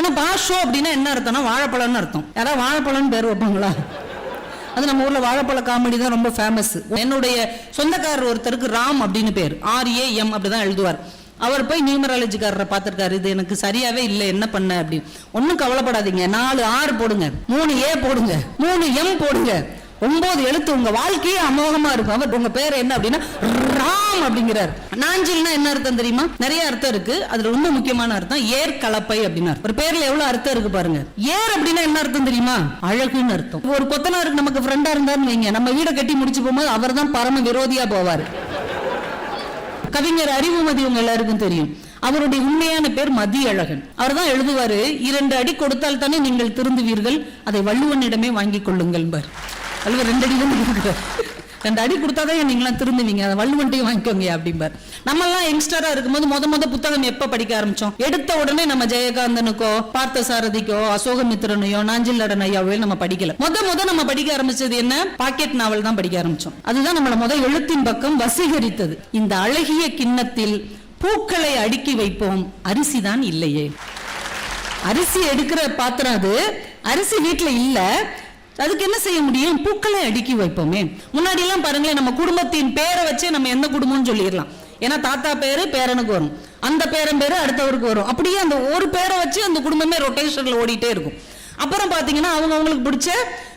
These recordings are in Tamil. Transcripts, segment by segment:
ஆனால் பாஷோ அப்படின்னா என்ன அர்த்தம்னா வாழைப்பழம்னு அர்த்தம். யாராவது வாழைப்பழம்னு பேர் வைப்பாங்களா? அது நம்ம ஊரில் வாழைப்பழ காமெடி தான் ரொம்ப ஃபேமஸ் என்னுடைய சொந்தக்காரர் ஒருத்தருக்கு ராம் அப்படின்னு பேர். ஆர்ஏஎம் எம் அப்படிதான் எழுதுவார். அவர் போய் நியூமராலஜிக்காரரை பார்த்துருக்காரு. இது எனக்கு சரியாவே இல்லை என்ன பண்ண அப்படின்னு. ஒன்றும் கவலைப்படாதீங்க. நாலு ஆறு போடுங்க. மூணு ஏ போடுங்க. மூணு எம் போடுங்க. ஒன்பது எழுத்து உங்க வாழ்க்கையே அமோகமா இருக்கும். அவர் உங்க பேர் என்ன அப்படின்னா ராம் அப்படிங்கிறார். நாஞ்சில்னா என்ன அர்த்தம் தெரியுமா? நிறைய அர்த்தம் இருக்கு. அதுல ரொம்ப முக்கியமான அர்த்தம் ஏர் கலப்பை அப்படின்னா ஒரு பேர்ல எவ்வளவு அர்த்தம் இருக்கு பாருங்க. ஏர் அப்படின்னா என்ன அர்த்தம் தெரியுமா? அழகுன்னு அர்த்தம். ஒரு கொத்தனாருக்கு நமக்கு ஃப்ரெண்டா இருந்தாருன்னு வைங்க. நம்ம வீடை கட்டி முடிச்சு போகும்போது அவர் தான் பரம விரோதியா போவார். கவிஞர் அறிவுமதி உங்க எல்லாருக்கும் தெரியும். அவருடைய உண்மையான பேர் மதியழகன். அவர் தான் எழுதுவாரு இரண்டு அடி கொடுத்தால் தானே நீங்கள் திருந்துவீர்கள். அதை வள்ளுவனிடமே வாங்கிக் கொள்ளுங்கள் பார் அல்லது ரெண்டு அடி தான் கொடுக்குறேன் ரெண்டு அடி கொடுத்தாதான் நீங்களாம் திருந்துவீங்க. அதை வள்ளுவன்ட்டையும் வாங்கிக்கோங்க அப்படிம்பார். நம்ம எல்லாம் இருக்கும்போது முத முத புத்தகம் எப்போ படிக்க ஆரம்பிச்சோம்? எடுத்த உடனே நம்ம ஜெயகாந்தனுக்கோ பார்த்த சாரதிக்கோ அசோகமித்திரனையோ நாஞ்சில்லடன் ஐயாவையோ நம்ம படிக்கல. முத முத நம்ம படிக்க ஆரம்பிச்சது என்ன? பாக்கெட் நாவல் தான் படிக்க ஆரம்பிச்சோம். அதுதான் நம்மளை முத எழுத்தின் பக்கம் வசீகரித்தது. இந்த அழகிய கிண்ணத்தில் பூக்களை அடுக்கி வைப்போம். அரிசி தான் இல்லையே. அரிசி எடுக்கிற பாத்திரம் அது. அரிசி வீட்டுல இல்ல. அதுக்கு என்ன செய்ய முடியும்? பூக்களை அடுக்கி வைப்போமே. முன்னாடி எல்லாம் பாருங்களேன் நம்ம குடும்பத்தின் பேரை வச்சே நம்ம எந்த குடும்பம்னு சொல்லிடலாம். ஏன்னா தாத்தா பேரு பேரனுக்கு வரும். அந்த பேரன் பேரு அடுத்தவருக்கு வரும். அப்படியே அந்த ஒரு பேரை வச்சு அந்த குடும்பமே ரொட்டேஷன்ல ஓடிட்டே இருக்கும். அப்புறம் பாத்தீங்கன்னா அவங்க அவங்களுக்கு பிடிச்ச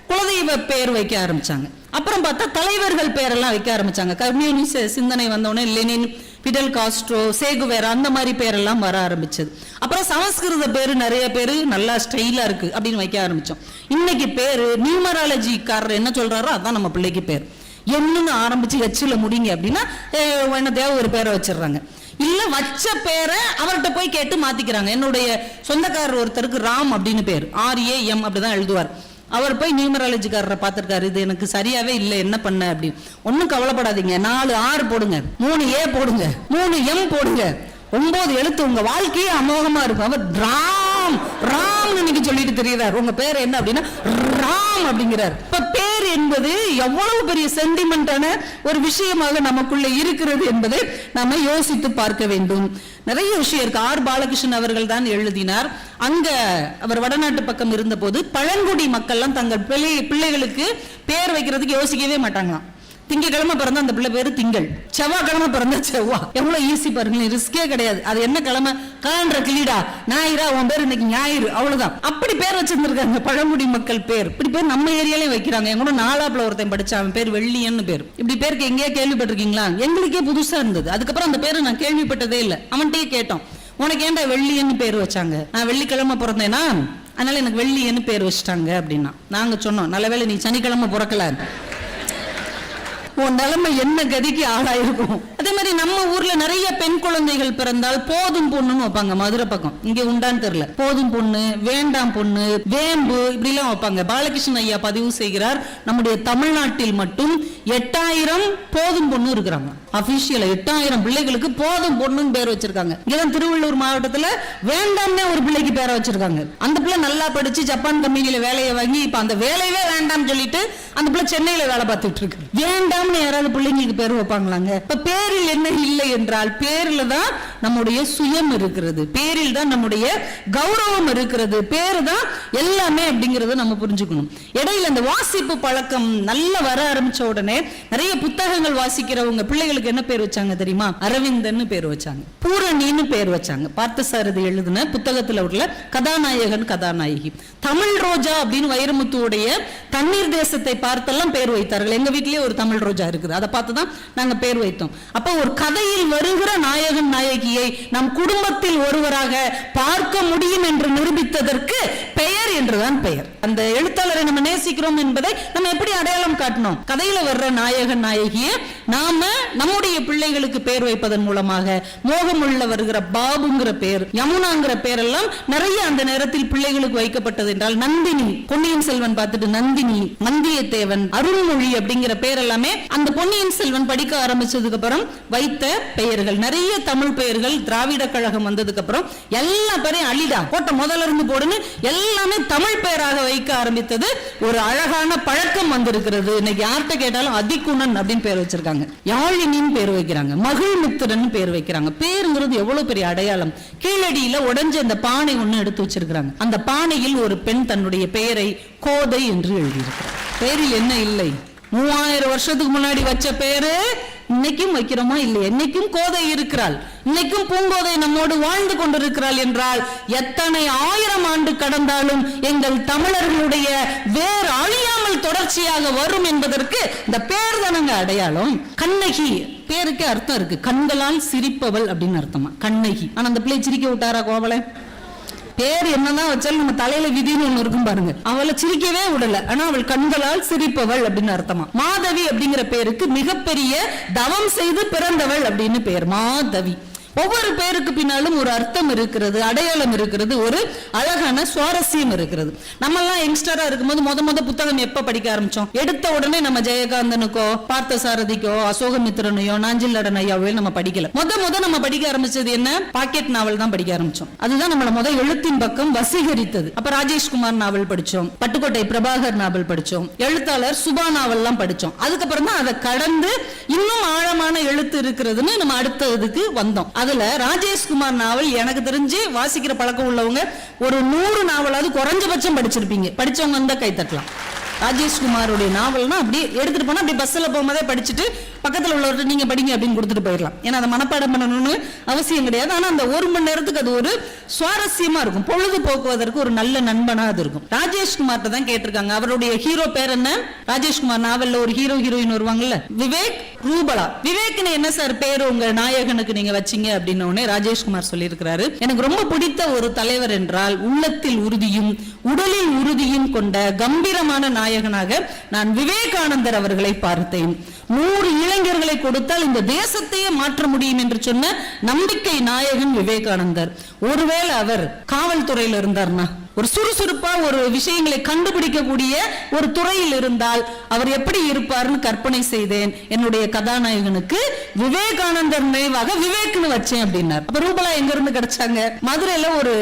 குலதெய்வ பேர் வைக்க ஆரம்பிச்சாங்க. அப்புறம் பார்த்தா தலைவர்கள் பேரெல்லாம் வைக்க ஆரம்பிச்சாங்க. கம்யூனிஸ்ட் சிந்தனை வந்தோடனே லெனின் பிடல் காஸ்ட்ரோ சேகுவேர் அந்த மாதிரி பேரெல்லாம் வர ஆரம்பிச்சது. அப்புறம் சமஸ்கிருத பேர் நிறைய பேர் நல்லா ஸ்டைலா இருக்கு அப்படின்னு வைக்க ஆரம்பிச்சோம். இன்னைக்கு பேரு நியூமராலஜிக்காரர் என்ன சொல்றாரோ அதான் நம்ம பிள்ளைக்கு பேர். என்னன்னு ஆரம்பிச்சு ஹெச்சில் முடிங்க அப்படின்னா என்ன தேவை ஒரு பேரை வச்சிடுறாங்க. இல்லை வச்ச பேரை அவர்கிட்ட போய் கேட்டு மாத்திக்கிறாங்க. என்னுடைய சொந்தக்காரர் ஒருத்தருக்கு ராம் அப்படின்னு பேர். ஆர் ஏ எம் அப்படிதான் எழுதுவார். அவர் போய் நியூமராலஜிக்காரரை பார்த்திருக்காரு இது எனக்கு சரியாவே இல்லை என்ன பண்ண? அப்படின்னு. ஒன்றும் கவலைப்படாதீங்க. நாலு ஆறு போடுங்க. மூணு ஏ போடுங்க. மூணு எம் போடுங்க. ஒன்பது எழுத்து உங்க வாழ்க்கையே அமோகமா இருக்கும். அவர் ராம் ராம் இன்னைக்கு சொல்லிட்டு தெரியுறார். உங்க பேர் என்ன அப்படின்னா ராம் அப்படிங்கிறார். இப்ப பேர் என்பது எவ்வளவு பெரிய சென்டிமெண்டான ஒரு விஷயமாக நமக்குள்ள இருக்கிறது என்பதை நாம யோசித்து பார்க்க வேண்டும். நிறைய விஷயம் இருக்கு. ஆர். பாலகிருஷ்ணன் அவர்கள் தான் எழுதினார். அங்க அவர் வடநாட்டு பக்கம் இருந்தபோது பழங்குடி மக்கள்லாம் தங்கள் பிள்ளை பிள்ளைகளுக்கு பேர் வைக்கிறதுக்கு யோசிக்கவே மாட்டாங்களாம். திங்கக்கிழமை பிறந்த அந்த பிள்ளை பேரு திங்கள். செவ்வாய்க்கிழமை பிறந்த செவ்வா. எவ்வளவு ஈஸி பாருங்களேன் ரிஸ்கே கிடையாது. அது என்ன கிழமை? காண்ற கிளீடா ஞாயிறா? உன் பேர் இன்னைக்கு ஞாயிறு. அவ்வளவுதான். அப்படி பேர் வச்சிருந்திருக்காங்க பழங்குடி மக்கள் பேர். இப்படி பேர் நம்ம ஏரியாலே வைக்கிறாங்க. என் கூட நாலாப்புல ஒருத்தன் படிச்சா அவன் பேர் வெள்ளியன்னு பேர். இப்படி பேருக்கு எங்கேயா கேள்விப்பட்டிருக்கீங்களா? எங்களுக்கே புதுசா இருந்தது. அதுக்கப்புறம் அந்த பேரை நான் கேள்விப்பட்டதே இல்லை. அவன்கிட்டயே கேட்டோம். உனக்கு ஏன்டா வெள்ளியன்னு பேர் வச்சாங்க? நான் வெள்ளிக்கிழமை பிறந்தேனா? அதனால எனக்கு வெள்ளியன்னு பேர் வச்சுட்டாங்க அப்படின்னா. நாங்க சொன்னோம் நல்லவேளை நீ சனிக்கிழமை பிறக்கல. உன் நிலைமை என்ன கதிக்கு ஆளாயிருக்கும்? அதே மாதிரி நம்ம ஊர்ல நிறைய பெண் குழந்தைகள் பிறந்தால் போதும் பொண்ணுன்னு வைப்பாங்க மதுரை பக்கம். இங்க உண்டான்னு தெரியல. போதும் பொண்ணு வேண்டாம் பொண்ணு வேம்பு இப்படி எல்லாம் வைப்பாங்க. பாலகிருஷ்ணன் ஐயா பதிவு செய்கிறார் நம்முடைய தமிழ்நாட்டில் மட்டும் எட்டாயிரம் போதும் பொண்ணு இருக்கிறாங்க. அபிஷியல் எட்டாயிரம் பிள்ளைகளுக்கு போதும் பொண்ணுன்னு பேர் வச்சிருக்காங்க. இங்கதான் திருவள்ளூர் மாவட்டத்துல வேண்டாம்னே ஒரு பிள்ளைக்கு பேரை வச்சிருக்காங்க. அந்த பிள்ளை நல்லா படிச்சு ஜப்பான் கம்பெனியில வேலையை வாங்கி இப்ப அந்த வேலையவே வேண்டாம்னு சொல்லிட்டு அந்த பிள்ளை சென்னையில வேலை பார்த்துட்டு இருக்கு. வேண்டாம்னு யாராவது பிள்ளைங்களுக்கு பேர் வைப்பாங்களாங்க? இப்ப பேரில் என்ன இல்லை என்றால் பேர்ல தான் நம்முடைய சுயம் இருக்கிறது. பேரில் தான் நம்முடைய கௌரவம் இருக்கிறது. பேரு தான் எல்லாமே அப்படிங்கறத நம்ம புரிஞ்சுக்கணும். இடையில இந்த வாசிப்பு பழக்கம் நல்லா வர ஆரம்பிச்ச உடனே நிறைய புத்தகங்கள் வாசிக்கிறவங்க பிள்ளைகளுக்கு என்ன பேர் வச்சாங்க தெரியுமா? அரவிந்தன் பேர் வச்சாங்க. பூரணின்னு பேர் வச்சாங்க. பார்த்தசாரதி எழுதின புத்தகத்துல உள்ள கதாநாயகன் கதாநாயகி. தமிழ் ரோஜா அப்படின்னு வைரமுத்துவோடைய தண்ணீர் தேசத்தை பார்த்தெல்லாம் பேர் வைத்தார்கள். எங்க வீட்லயே ஒரு தமிழ் ரோஜா இருக்குது. அதை பார்த்து தான் நாங்க பேர் வைத்தோம். அப்ப ஒரு கதையில் வருகிற நாயகன் நாயகியை நம் குடும்பத்தில் ஒருவராக பார்க்க முடியும் என்று நிரூபித்ததற்கு பெயர் என்றுதான் பெயர். அந்த எழுத்தாளரை நம்ம நேசிக்கிறோம் என்பதை நம்ம எப்படி அடையாளம் காட்டணும்? கதையில வர்ற நாயகன் நாயகியை நாம நம்ம நம்முடைய பிள்ளைகளுக்கு பேர் வைப்பதன் மூலமாக மோகமுள்ள வருகிற பாபுங்கிற பேர் யமுனாங்கிற பேரெல்லாம் நிறைய அந்த நேரத்தில் பிள்ளைகளுக்கு வைக்கப்பட்டது என்றால் நந்தினி பொன்னியின் செல்வன் பார்த்துட்டு நந்தினி வந்தியத்தேவன் அருள்மொழி அப்படிங்கிற பேர் எல்லாமே அந்த பொன்னியின் செல்வன் படிக்க ஆரம்பிச்சதுக்கு அப்புறம் வைத்த பெயர்கள். நிறைய தமிழ் பெயர்கள் திராவிட கழகம் வந்ததுக்கு அப்புறம் எல்லா பேரையும் அழிடா போட்ட முதல்ல இருந்து போடுன்னு எல்லாமே தமிழ் பெயராக வைக்க ஆரம்பித்தது. ஒரு அழகான பழக்கம் வந்திருக்கிறது. இன்னைக்கு யார்கிட்ட கேட்டாலும் அதிகுணன் அப்படின்னு பேர் வச்சிருக்காங்க. யாழினி லட்சுமின்னு பேர் வைக்கிறாங்க. மகிழ்மித்திரன் பேர் வைக்கிறாங்க. பேருங்கிறது எவ்வளவு பெரிய அடையாளம். கீழடியில உடைஞ்ச அந்த பானை ஒண்ணு எடுத்து வச்சிருக்கிறாங்க. அந்த பானையில் ஒரு பெண் தன்னுடைய பெயரை கோதை என்று எழுதியிருக்கிறார். பேரில் என்ன இல்லை? மூவாயிரம் வருஷத்துக்கு முன்னாடி வச்ச பேரு இன்னைக்கும் வைக்கிறோமா இல்லை என்னைக்கும் கோதை இருக்கிறாள். இன்னைக்கும் பூங்கோதை நம்மோடு வாழ்ந்து கொண்டிருக்கிறாள் என்றால் எத்தனை ஆயிரம் ஆண்டு கடந்தாலும் எங்கள் தமிழர்களுடைய வேறு அழியாமல் தொடர்ச்சியாக வரும் என்பதற்கு இந்த பேர் தானங்க அடையாளம். கண்ணகி பேருக்கு அர்த்தம் இருக்கு. கண்களால் சிரிப்பவள் அப்படின்னு அர்த்தமா? கண்ணகி. ஆனா அந்த பிள்ளை சிரிக்க விட்டாரா கோவலை? பேர் என்னதான் வச்சாலும் நம்ம தலையில விதின்னு ஒண்ணு இருக்கும் பாருங்க. அவளை சிரிக்கவே விடல. ஆனா அவள் கண்களால் சிரிப்பவள் அப்படின்னு அர்த்தமா. மாதவி அப்படிங்கிற பேருக்கு மிகப்பெரிய தவம் செய்து பிறந்தவள் அப்படின்னு பேர். மாதவி. ஒவ்வொரு பேருக்கு பின்னாலும் ஒரு அர்த்தம் இருக்கிறது அடையாளம் இருக்கிறது ஒரு அழகான சுவாரஸ்யம் இருக்கிறது. நம்ம எல்லாம் யங்ஸ்டரா இருக்கும்போது முத முத புத்தகம் எப்ப படிக்க ஆரம்பிச்சோம்? எடுத்த உடனே நம்ம ஜெயகாந்தனுக்கோ பார்த்த சாரதிக்கோ அசோகமித்திரனையோ நாஞ்சில் நடன ஐயாவையோ நம்ம படிக்கல. முத முத நம்ம படிக்க ஆரம்பிச்சது என்ன? பாக்கெட் நாவல் தான் படிக்க ஆரம்பிச்சோம். அதுதான் நம்மள முத எழுத்தின் பக்கம் வசீகரித்தது. அப்ப ராஜேஷ்குமார் நாவல் படிச்சோம். பட்டுக்கோட்டை பிரபாகர் நாவல் படிச்சோம். எழுத்தாளர் சுபா நாவல்லாம் படிச்சோம். அதுக்கப்புறம் தான் அதை கடந்து இன்னும் ஆழமான எழுத்து இருக்கிறதுன்னு நம்ம அடுத்த இதுக்கு வந்தோம். அதுல ராஜேஷ்குமார் நாவல் எனக்கு தெரிஞ்சு வாசிக்கிற பழக்கம் உள்ளவங்க ஒரு நூறு நாவலாவது குறைஞ்சபட்சம் படிச்சிருப்பீங்க. படிச்சவங்க வந்தா கைத்தட்டலாம் ராஜேஷ்குமாரோடைய நாவல்னா அப்படியே எடுத்துட்டு போனா அப்படி பஸ்ல போகும்போதே படிச்சுட்டு பக்கத்துல உள்ளவர்கிட்ட நீங்க படிங்க அப்படின்னு கொடுத்துட்டு போயிடலாம். ஏன்னா அதை மனப்பாடம் பண்ணணும்னு அவசியம் கிடையாது. ஆனா அந்த ஒரு மணி நேரத்துக்கு அது ஒரு சுவாரஸ்யமா இருக்கும். பொழுது போக்குவதற்கு ஒரு நல்ல நண்பனா அது இருக்கும். ராஜேஷ்குமார்ட்ட தான் கேட்டிருக்காங்க. அவருடைய ஹீரோ பேர் என்ன? ராஜேஷ்குமார் நாவல்ல ஒரு ஹீரோ ஹீரோயின் வருவாங்கல்ல? விவேக் ரூபலா. விவேக்னு என்ன சார் பேரு? உங்க நாயகனுக்கு நீங்க வச்சீங்க அப்படின்னு உடனே ராஜேஷ்குமார் சொல்லியிருக்கிறாரு. எனக்கு ரொம்ப பிடித்த ஒரு தலைவர் என்றால் உள்ளத்தில் உறுதியும் உடலில் உறுதியும் கொண்ட கம்பீரமான நாயகன் நாயகனாக நான் விவேகானந்தர் அவர்களை பார்த்தேன். நூறு இளைஞர்களை கொடுத்தால் இந்த தேசத்தையே மாற்ற முடியும் என்று சொன்ன நம்பிக்கை நாயகன் விவேகானந்தர். ஒருவேளை அவர் காவல்துறையில் இருந்தார்னா? ஒரு சுறுசுறுப்பா ஒரு விஷயங்களை கண்டுபிடிக்கக்கூடிய ஒரு துறையில் இருந்தால் அவர் எப்படி இருப்பார்னு கற்பனை செய்தேன். என்னுடைய கதாநாயகனுக்கு விவேகானந்தர் நினைவாக விவேக்னு வச்சேன் அப்படின்னார். அப்ப ரூபலா எங்க இருந்து கிடைச்சாங்க? மதுரையில ஒரு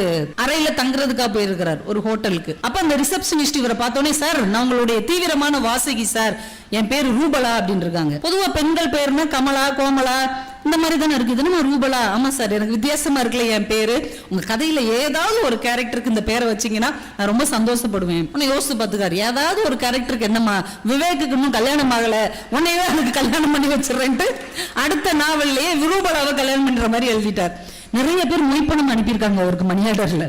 அறையில தங்குறதுக்காக போயிருக்கிறார் ஒரு ஹோட்டலுக்கு. அப்ப அந்த ரிசப்ஷனிஸ்ட் இவரை பார்த்தோன்னே சார் நான் உங்களுடைய தீவிரமான வாசகி சார். என் பேர் ரூபலா அப்படின்னு இருக்காங்க பொதுவா பெண்கள் பேர்னா கமலா கோமலா இந்த மாதிரி தானே இருக்குது நம்ம ரூபலா? ஆமா சார் எனக்கு வித்தியாசமா இருக்குல்ல என் பேரு. உங்க கதையில ஏதாவது ஒரு கேரக்டருக்கு இந்த பேரை வச்சீங்கன்னா நான் ரொம்ப சந்தோஷப்படுவேன். உன்னை யோசிச்சு பார்த்துக்காரு. ஏதாவது ஒரு கேரக்டருக்கு என்னம்மா விவேக்குக்கு இன்னும் கல்யாணம் ஆகல. உன்னையே அதுக்கு கல்யாணம் பண்ணி வச்சிடறேன்ட்டு அடுத்த நாவல்லையே ரூபலாவை கல்யாணம் பண்ற மாதிரி எழுதிட்டார். நிறைய பேர் மொய்ப்பணம் அனுப்பியிருக்காங்க அவருக்கு மணி ஆர்டர்ல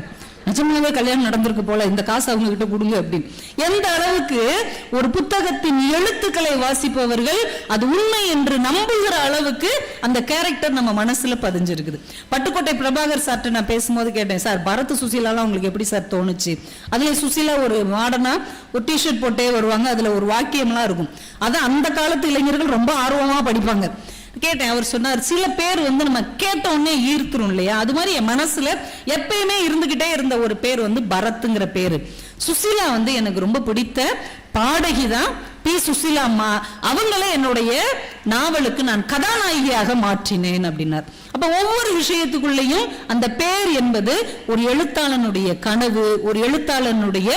நிஜமாவே கல்யாணம் நடந்திருக்கு போல இந்த காசு அவங்க கிட்ட கொடுங்க அப்படின்னு. எந்த அளவுக்கு ஒரு புத்தகத்தின் எழுத்துக்களை வாசிப்பவர்கள் அது உண்மை என்று நம்புகிற அளவுக்கு அந்த கேரக்டர் நம்ம மனசுல பதிஞ்சிருக்குது. பட்டுக்கோட்டை பிரபாகர் சார்ட்ட நான் பேசும்போது கேட்டேன் சார் பரத் சுசீலாலாம் உங்களுக்கு எப்படி சார் தோணுச்சு? அதுல சுசீலா ஒரு மாடனா ஒரு டிஷர்ட் போட்டே வருவாங்க அதுல ஒரு வாக்கியம்லாம் இருக்கும். அதை அந்த காலத்து இளைஞர்கள் ரொம்ப ஆர்வமா படிப்பாங்க. கேட்டேன் அவர் சொன்னார் சில பேர் வந்து நம்ம கேட்ட உடனே ஈர்த்துரும் இல்லையா? அது மாதிரி என் மனசுல எப்பயுமே இருந்துகிட்டே இருந்த ஒரு பேர் வந்து பரத்துங்கிற பேரு. சுசிலா வந்து எனக்கு ரொம்ப பிடித்த பாடகி தான். பி சுசீலா அம்மா அவங்கள என்னுடைய நாவலுக்கு நான் கதாநாயகியாக மாற்றினேன் அப்படின்னார். அப்ப ஒவ்வொரு விஷயத்துக்குள்ளேயும் அந்த பேர் என்பது ஒரு எழுத்தாளனுடைய கனவு ஒரு எழுத்தாளனுடைய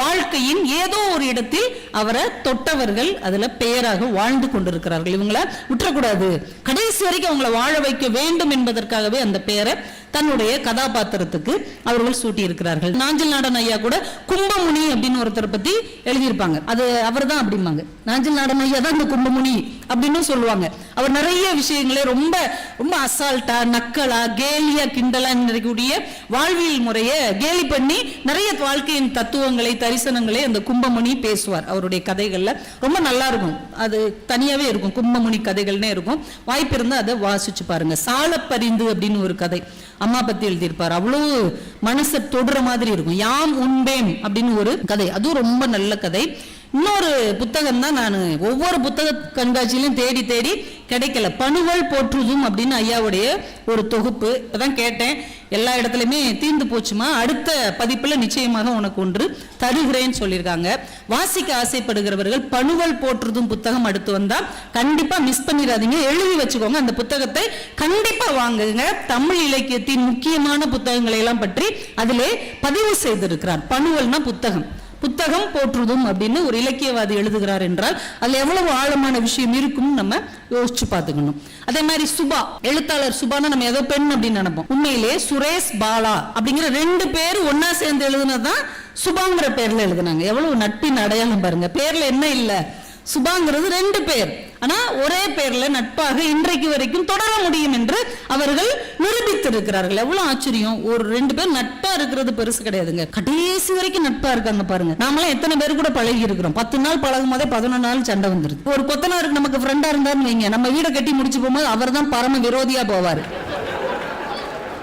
வாழ்க்கையின் ஏதோ ஒரு இடத்தில் அவரை தொட்டவர்கள் அதுல பெயராக வாழ்ந்து கொண்டிருக்கிறார்கள். இவங்களை விட்டுறக்கூடாது. கடைசி வரைக்கும் அவங்கள வாழ வைக்க வேண்டும் என்பதற்காகவே அந்த பெயரை தன்னுடைய கதாபாத்திரத்துக்கு அவர்கள் சூட்டியிருக்கிறார்கள். நாஞ்சல் நாஞ்சில் நாடன் ஐயா கூட கும்பமுனி அப்படின்னு ஒருத்தர் பத்தி எழுதியிருப்பாங்க. அது அவர் தான் அப்படிம்பாங்க. நாஞ்சில் நாடன் ஐயா தான் இந்த கும்பமுனி அப்படின்னு சொல்லுவாங்க. அவர் நிறைய விஷயங்களை ரொம்ப ரொம்ப அசால்ட்டா நக்கலா கேலியா கிண்டலா நினைக்கக்கூடிய வாழ்வியல் முறையை கேலி பண்ணி நிறைய வாழ்க்கையின் தத்துவங்களை தரிசனங்களை அந்த கும்பமுனி பேசுவார் அவருடைய கதைகள்ல. ரொம்ப நல்லா இருக்கும். அது தனியாவே இருக்கும். கும்பமுனி கதைகள்னே இருக்கும். வாய்ப்பு இருந்தா அதை வாசிச்சு பாருங்க. சாலப்பரிந்து அப்படின்னு ஒரு கதை. அம்மா பத்தி எழுதியிருப்பார். அவ்வளவு மனசை தொடுற மாதிரி இருக்கும். யாம் உண்பேன் அப்படின்னு ஒரு கதை. அதுவும் ரொம்ப நல்ல கதை. இன்னொரு புத்தகம் தான் நான். ஒவ்வொரு புத்தக கண்காட்சியிலும் தேடி தேடி கிடைக்கல. பணுவல் போற்றுதும் அப்படின்னு ஐயாவுடைய ஒரு தொகுப்பு. அதான் கேட்டேன். எல்லா இடத்துலையுமே தீர்ந்து போச்சுமா? அடுத்த பதிப்பில் நிச்சயமாக உனக்கு ஒன்று தருகிறேன்னு சொல்லியிருக்காங்க. வாசிக்க ஆசைப்படுகிறவர்கள் பணுவல் போற்றுதும் புத்தகம் அடுத்து வந்தால் கண்டிப்பாக மிஸ் பண்ணிடாதீங்க. எழுதி வச்சுக்கோங்க. அந்த புத்தகத்தை கண்டிப்பாக வாங்குங்க. தமிழ் இலக்கியத்தின் முக்கியமான புத்தகங்களை எல்லாம் பற்றி அதிலே பதிவு செய்திருக்கிறார். பணுவல்னா புத்தகம். புத்தகம் போற்றுதும் அப்படின்னு ஒரு இலக்கியவாதி எழுதுகிறார் என்றால் அதுல எவ்வளவு ஆழமான விஷயம் இருக்கும்னு நம்ம யோசிச்சு பார்த்துக்கணும். அதே மாதிரி சுபா எழுத்தாளர் சுபானா நம்ம ஏதோ பெண் அப்படின்னு நினைப்போம். உண்மையிலே சுரேஷ் பாலா அப்படிங்கிற ரெண்டு பேர் ஒன்னா சேர்ந்து எழுதுனதுதான் சுபாங்கிற பேர்ல எழுதுனாங்க. எவ்வளவு நட்பின் அடையாளம் பாருங்க. பேர்ல என்ன இல்லை. சுபாங்கிறது ரெண்டு பேர். ஆனா ஒரே பேர்ல நட்பாக இன்றைக்கு வரைக்கும் தொடர முடியும் என்று அவர்கள் நிரூபித்திருக்கிறார்கள். எவ்வளவு ஆச்சரியம். ஒரு ரெண்டு பேர் நட்பா இருக்கிறது பெருசு கிடையாதுங்க. கடைசி வரைக்கும் நட்பா இருக்காங்க பாருங்க. நாமெல்லாம் எத்தனை பேர் கூட பழகி இருக்கிறோம் பத்து நாள் பழகும் போதே பதினொன்று நாள் சண்டை வந்துருது. ஒரு கொத்தனாருக்கு நமக்கு ஃப்ரெண்டா இருந்தாருன்னு வைங்க. நம்ம வீடை கட்டி முடிச்சு போகும்போது அவர் தான் பரம விரோதியா போவார்.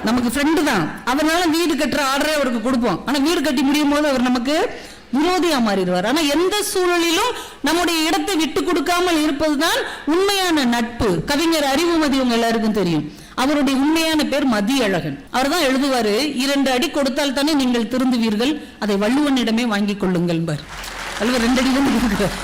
நமக்கு ஃப்ரெண்டு தான். அவர்னால வீடு கட்டுற ஆர்டரே அவருக்கு கொடுப்போம். ஆனா வீடு கட்டி முடியும் போது அவர் நமக்கு விரோதியா மாறிடுவார். ஆனா எந்த சூழலிலும் நம்முடைய இடத்தை விட்டு கொடுக்காமல் இருப்பதுதான் உண்மையான நட்பு. கவிஞர் அறிவுமதி உங்க எல்லாருக்கும் தெரியும். அவருடைய உண்மையான பேர் மதியழகன். அவர் தான் எழுதுவாரு இரண்டு அடி கொடுத்தால் தானே நீங்கள் திருந்துவீர்கள். அதை வள்ளுவனிடமே வாங்கிக் கொள்ளுங்கள் பார் வள்ளுவர் ரெண்டு அடி தான் கொடுக்குறார்.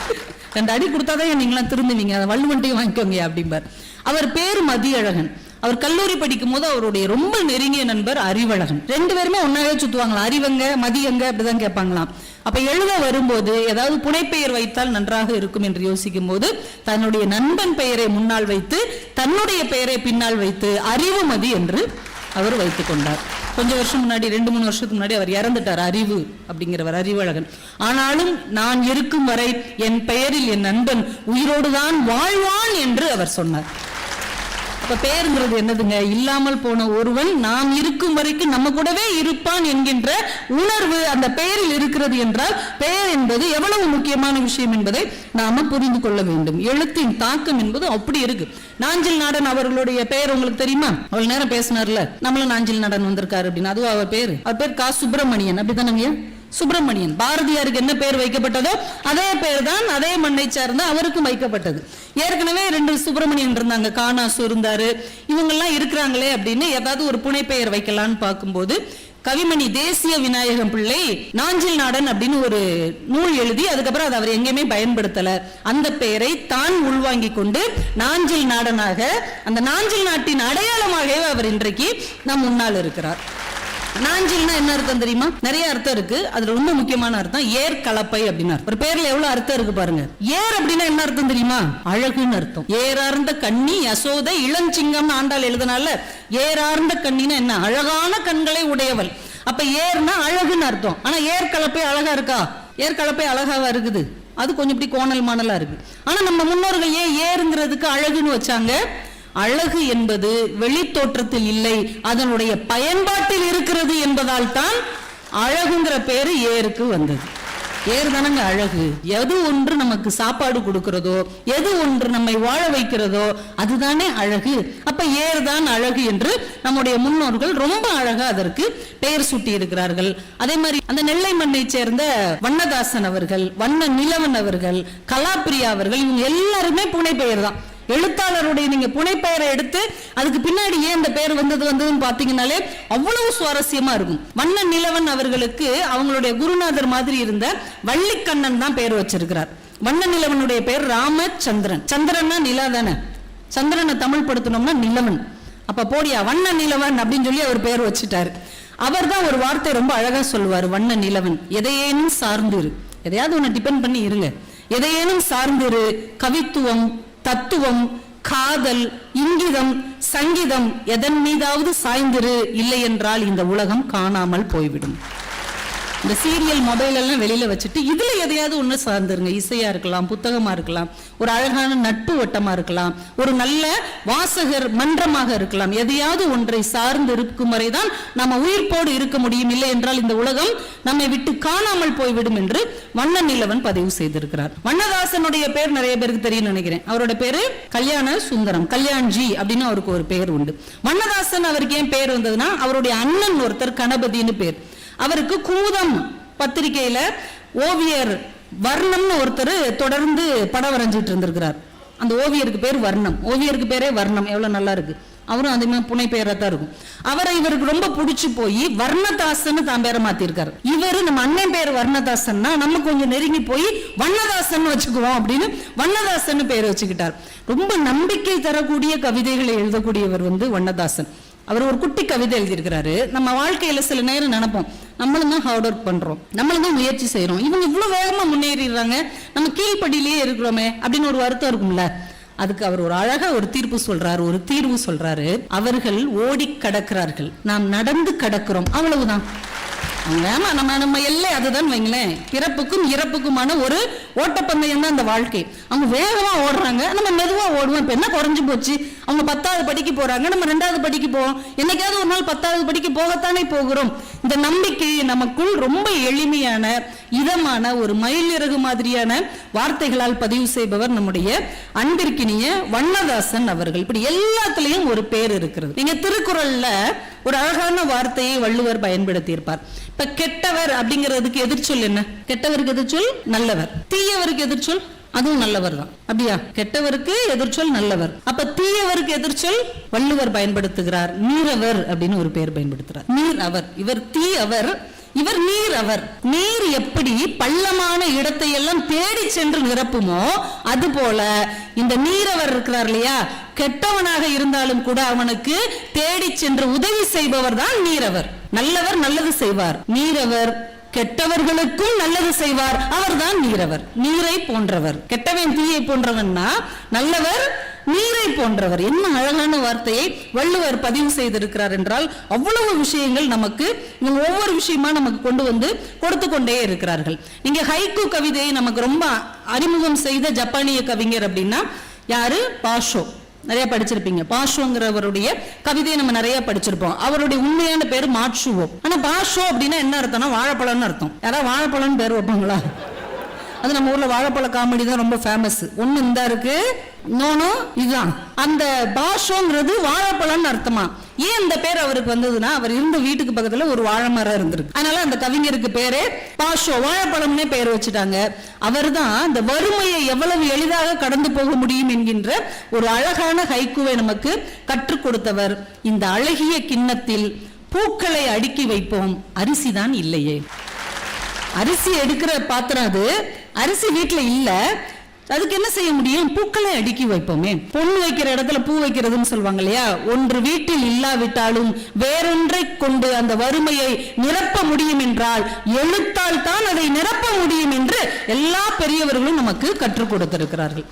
ரெண்டு அடி கொடுத்தாதான் நீங்களாம் திருந்துவீங்க. அதை வள்ளுவன்ட்டையும் வாங்கிக்கோங்க அப்படிம்பார். அவர் பேர் மதியழகன். அவர் கல்லூரி படிக்கும் போது அவருடைய ரொம்ப நெருங்கிய நண்பர் அறிவழகன். ரெண்டு பேருமே ஒன்னாவே சுத்துவாங்களாம். அறிவங்க மதியங்க அப்படிதான் கேட்பாங்களாம். அப்போ எழுத வரும்போது ஏதாவது புனைப்பெயர் வைத்தால் நன்றாக இருக்கும் என்று யோசிக்கும் போது தன்னுடைய நண்பன் பெயரை முன்னால் வைத்து தன்னுடைய பெயரை பின்னால் வைத்து அறிவுமதி என்று அவர் வைத்துக் கொண்டார். கொஞ்சம் வருஷம் முன்னாடி ரெண்டு மூணு வருஷத்துக்கு முன்னாடி அவர் இறந்துட்டார் அறிவு அப்படிங்கிறவர் அறிவழகன். ஆனாலும் நான் இருக்கும் வரை என் பெயரில் என் நண்பன் உயிரோடுதான் வாழ்வான் என்று அவர் சொன்னார். இப்போ பேருங்கிறது என்னதுங்க? இல்லாமல் போன ஒருவன் நாம் இருக்கும் வரைக்கும் நம்ம கூடவே இருப்பான் என்கின்ற உணர்வு அந்த பெயரில் இருக்கிறது என்றால் பெயர் என்பது எவ்வளவு முக்கியமான விஷயம் என்பதை நாம புரிந்து கொள்ள வேண்டும். எழுத்தின் தாக்கம் என்பது அப்படி இருக்கு. நாஞ்சில் நாடன் அவர்களுடைய பெயர் உங்களுக்கு தெரியுமா? அவ்வளவு நேரம் பேசினார்ல. நம்மளும் நாஞ்சில் நாடன் வந்திருக்காரு அப்படின்னு. அதுவும் அவர் பேரு. அவர் பேர் கா சுப்பிரமணியன். அப்படிதானங்க சுப்பிரமணியன். பாரதியாருக்கு என்ன பெயர் வைக்கப்பட்டதோ அதே பெயர் தான் அதே மண்ணை சார்ந்த அவருக்கும் வைக்கப்பட்டது. ஏற்கனவே ரெண்டு சுப்பிரமணியன் இருந்தாங்க. காணாசு இருந்தாரு. இவங்கெல்லாம் இருக்கிறாங்களே அப்படின்னு ஏதாவது ஒரு புனை பெயர் வைக்கலாம்னு பார்க்கும்போது கவிமணி தேசிய விநாயகம் பிள்ளை நாஞ்சில் நாடன் அப்படின்னு ஒரு நூல் எழுதி அதுக்கப்புறம் அதை அவர் எங்கேயுமே பயன்படுத்தல. அந்த பெயரை தான் உள்வாங்கி கொண்டு நாஞ்சில் நாடனாக அந்த நாஞ்சில் நாட்டின் அடையாளமாகவே அவர் இன்றைக்கு நம் முன்னால் இருக்கிறார். நாஞ்சில்னா என்ன அர்த்தம் தெரியுமா? நிறைய அர்த்தம் இருக்கு. அதுல ரொம்ப முக்கியமான அர்த்தம் ஏர் கலப்பை அப்படின்னா ஒரு பேர்ல எவ்வளவு அர்த்தம் இருக்கு பாருங்க. ஏர் அப்படின்னா என்ன அர்த்தம் தெரியுமா? அழகுன்னு அர்த்தம். ஏறார்ந்த கண்ணி யசோதை இளஞ்சிங்கம் ஆண்டாள் எழுதினால ஏறார்ந்த கண்ணினா என்ன? அழகான கண்களை உடையவள். அப்ப ஏர்னா அழகுன்னு அர்த்தம். ஆனா ஏர் கலப்பை அழகா இருக்கா? ஏர் கலப்பை அழகாவா இருக்குது? அது கொஞ்சம் இப்படி கோணல் மாணலா இருக்கு. ஆனா நம்ம முன்னோர்கள் ஏன் ஏறுங்கிறதுக்கு அழகுன்னு வச்சாங்க? அழகு என்பது வெளித்தோற்றத்தில் இல்லை. அதனுடைய பயன்பாட்டில் இருக்கிறது என்பதால் தான் அழகுங்கிற பேரு ஏருக்கு வந்தது. ஏர் தானங்க அழகு. எது ஒன்று நமக்கு சாப்பாடு கொடுக்கிறதோ எது ஒன்று நம்மை வாழ வைக்கிறதோ அதுதானே அழகு. அப்ப ஏர் தான் அழகு என்று நம்முடைய முன்னோர்கள் ரொம்ப அழகா அதற்கு பெயர் சூட்டி இருக்கிறார்கள் அதே மாதிரி அந்த நெல்லை மண்ணை சேர்ந்த வண்ணதாசன் அவர்கள் வண்ண நிலவன் அவர்கள் கலாப்பிரியா அவர்கள் இவங்க எல்லாருமே புனை பெயர் தான். எழுத்தாளருடைய நீங்க புனைப்பெயரை எடுத்து அதுக்கு பின்னாடி ஏன் அந்த பெயர் வந்தது வந்ததுன்னு பாத்தீங்கன்னாலே அவ்வளவு சுவாரஸ்யமா இருக்கும். வண்ண நிலவன் அவர்களுக்கு அவங்களுடைய குருநாதர் மாதிரி இருந்த வள்ளிக்கண்ணன் தான் பெயர் வச்சிருக்கிறார். வண்ண நிலவனுடைய பெயர் ராமச்சந்திரன். சந்திரன்னா நிலா தானே? சந்திரனை தமிழ் படுத்தணும்னா நிலவன். அப்ப போடியா வண்ண நிலவன் அப்படின்னு சொல்லி அவர் பெயர் வச்சுட்டாரு. அவர் தான் ஒரு வார்த்தை ரொம்ப அழகா சொல்லுவார் வண்ண நிலவன். எதையேனும் சார்ந்திரு. எதையாவது ஒண்ணு டிபெண்ட் பண்ணி இருங்க. எதையேனும் சார்ந்திரு கவித்துவம் தத்துவம் காதல் இங்கிதம் சங்கீதம் எதன் மீதாவது சாய்ந்திரு இல்லை என்றால் இந்த உலகம் காணாமல் போய்விடும். இந்த சீரியல் மொபைல் எல்லாம் வெளியில வச்சுட்டு இதுல எதையாவது ஒண்ணு சார்ந்துருங்க. இசையா இருக்கலாம் புத்தகமா இருக்கலாம் ஒரு அழகான நட்பு வட்டமா இருக்கலாம் ஒரு நல்ல வாசகர் மன்றமாக இருக்கலாம். எதையாவது ஒன்றை சார்ந்து இருக்கும் வரைதான் நம்ம உயிர்ப்போடு இருக்க முடியும். இல்லை என்றால் இந்த உலகம் நம்மை விட்டு காணாமல் போய்விடும் என்று வண்ண நிலவன் பதிவு செய்திருக்கிறார். வண்ணதாசனுடைய பேர் நிறைய பேருக்கு தெரியும் நினைக்கிறேன். அவரோட பேரு கல்யாண சுந்தரம் கல்யாண்ஜி அப்படின்னு அவருக்கு ஒரு பேர் உண்டு. வண்ணதாசன் அவருக்கு ஏன் பேர் வந்ததுன்னா அவருடைய அண்ணன் ஒருத்தர் கணபதினு பேர். அவருக்கு கூதம் பத்திரிகையில ஓவியர் வர்ணம்னு ஒருத்தர் தொடர்ந்து படம் வரைஞ்சிட்டு இருந்திருக்கிறார். அந்த ஓவியருக்கு பேர் வர்ணம். ஓவியருக்கு பேரே வர்ணம். எவ்வளவு நல்லா இருக்கு. அவரும் அதே மாதிரி புனை பெயராக தான் இருக்கும். அவரை இவருக்கு ரொம்ப பிடிச்சி போய் வர்ணதாசன் தான் பேரை மாத்திருக்காரு. இவரு நம்ம அண்ணன் பேர் வர்ணதாசன்னா நம்ம கொஞ்சம் நெருங்கி போய் வண்ணதாசன் வச்சுக்குவோம் அப்படின்னு வண்ணதாசன் பேர் வச்சுக்கிட்டார். ரொம்ப நம்பிக்கை தரக்கூடிய கவிதைகளை எழுதக்கூடியவர் வந்து வண்ணதாசன். அவர் ஒரு குட்டி கவிதை எழுதியிருக்கிறாரு. நம்ம வாழ்க்கையில சில நேரம் நினைப்போம். நம்மளும் தான் ஹார்ட் ஒர்க் பண்றோம். நம்மளும் தான் முயற்சி செய்கிறோம் இவங்க இவ்வளவு வேகமா முன்னேறிடுறாங்க. நம்ம கீழ்ப்படியிலேயே இருக்கிறோமே அப்படின்னு ஒரு வருத்தம் இருக்கும்ல. அதுக்கு அவர் ஒரு அழகா ஒரு தீர்ப்பு சொல்றாரு ஒரு தீர்வு சொல்றாரு. அவர்கள் ஓடி கடக்கிறார்கள். நாம் நடந்து கடக்கிறோம். அவ்வளவுதான். ஆமா நம்ம நம்ம எல்லை அதுதான் வைங்களேன். பிறப்புக்கும் இறப்புக்குமான ஒரு ஓட்டப்பந்தயம் தான் அந்த வாழ்க்கை. அவங்க வேகமா ஓடுறாங்க. நம்ம மெதுவா ஓடுவோம். இப்ப என்ன குறைஞ்சு போச்சு? அவங்க பத்தாவது படிக்க போறாங்க. நம்ம ரெண்டாவது படிக்க போவோம். என்னைக்காவது ஒரு நாள் பத்தாவது படிக்க போகத்தானே போகிறோம். இந்த நம்பிக்கை நமக்குள் ரொம்ப எளிமையான இதமான ஒரு மயிலிறகு மாதிரியான வார்த்தைகளால் பதிவு செய்பவர் நம்முடைய அன்பிற்கினிய வண்ணதாசன் அவர்கள். இப்படி எல்லாத்துலயும் ஒரு பேர் இருக்கிறது. நீங்க திருக்குறள்ல ஒரு அழகான வார்த்தையை வள்ளுவர் பயன்படுத்தி இருப்பார் இப்ப கெட்டவர் அப்படிங்கிறதுக்கு எதிர்ச்சொல் என்ன? கெட்டவருக்கு எதிர்ச்சொல் நல்லவர். தீயவருக்கு எதிர்ச்சொல் அதுவும் நல்லவர் தான். அப்படியா? கெட்டவருக்கு எதிர்ச்சொல் நல்லவர். அப்ப தீயவருக்கு எதிர்ச்சொல் வள்ளுவர் பயன்படுத்துகிறார். நீரவர் அப்படின்னு ஒரு பெயர் பயன்படுத்துறார். நீர் அவர் இவர் தீ அவர் இவர் நீர் அவர் நீர் எப்படி பள்ளமான இடத்தை எல்லாம் தேடி சென்று நிரப்புமோ அது போல இந்த நீரவர் இருக்கிறார் இல்லையா? கெட்டவனாக இருந்தாலும் கூட அவனுக்கு தேடி சென்று உதவி செய்பவர் தான் நீரவர். நல்லவர் நல்லது செய்வார். நீரவர் கெட்டவர்களுக்கும் நல்லது செய்வார். அவர்தான் நீரவர். நீரை போன்றவர். கெட்டவன் தீயை போன்றவன்னா நல்லவர் நீரை போன்றவர். என்ன அழகான வார்த்தையை வள்ளுவர் பதிவு செய்திருக்கிறார் என்றால் அவ்வளவு விஷயங்கள் நமக்கு இவங்க ஒவ்வொரு விஷயமா நமக்கு கொண்டு வந்து கொடுத்து கொண்டே இருக்கிறார்கள். நீங்க ஹைக்கு கவிதையை நமக்கு ரொம்ப அறிமுகம் செய்த ஜப்பானிய கவிஞர் அப்படின்னா யாரு? பாஷோ. நிறைய படிச்சிருப்பீங்க. பாஷோங்கிறவருடைய கவிதையை நம்ம நிறைய படிச்சிருப்போம். அவருடைய உண்மையான பேர் மாட்சுவோ. ஆனா பாஷோ அப்படின்னா என்ன அர்த்தம்னா வாழைப்பழம்னு அர்த்தம். யாராவது வாழைப்பழம்னு பேர் வைப்பாங்களா? அது நம்ம ஊர்ல வாழைப்பழ காமெடி தான் ரொம்ப ஃபேமஸ் ஒண்ணு இந்த இருக்கு இன்னொன்னு இதுதான். அந்த பாஷோங்கிறது வாழைப்பழம்னு அர்த்தமா. ஏன் இந்த பேர் அவருக்கு வந்ததுன்னா அவர் இருந்த வீட்டுக்கு பக்கத்துல ஒரு வாழை மரம் இருந்திருக்கு. அதனால அந்த கவிஞருக்கு பேரு பாஷோ வாழைப்பழம்னே பெயர் வச்சுட்டாங்க. அவர்தான் இந்த வறுமையை எவ்வளவு எளிதாக கடந்து போக முடியும் என்கின்ற ஒரு அழகான ஹைக்குவை நமக்கு கற்றுக் கொடுத்தவர். இந்த அழகிய கிண்ணத்தில் பூக்களை அடுக்கி வைப்போம். அரிசி தான் இல்லையே. அரிசி எடுக்கிற பாத்திரம் அது. அரிசி வீட்டுல இல்ல. அதுக்கு என்ன செய்ய முடியும்? பூக்களை அடுக்கி வைப்போமே. பொண்ணு வைக்கிற இடத்துல பூ வைக்கிறதுன்னு சொல்லுவாங்க இல்லையா? ஒன்று வீட்டில் இல்லாவிட்டாலும் வேறொன்றை கொண்டு அந்த வறுமையை நிரப்ப முடியும் என்றால் எழுத்தால் தான் அதை நிரப்ப முடியும் என்று எல்லா பெரியவர்களும் நமக்கு கற்றுக் கொடுத்திருக்கிறார்கள்.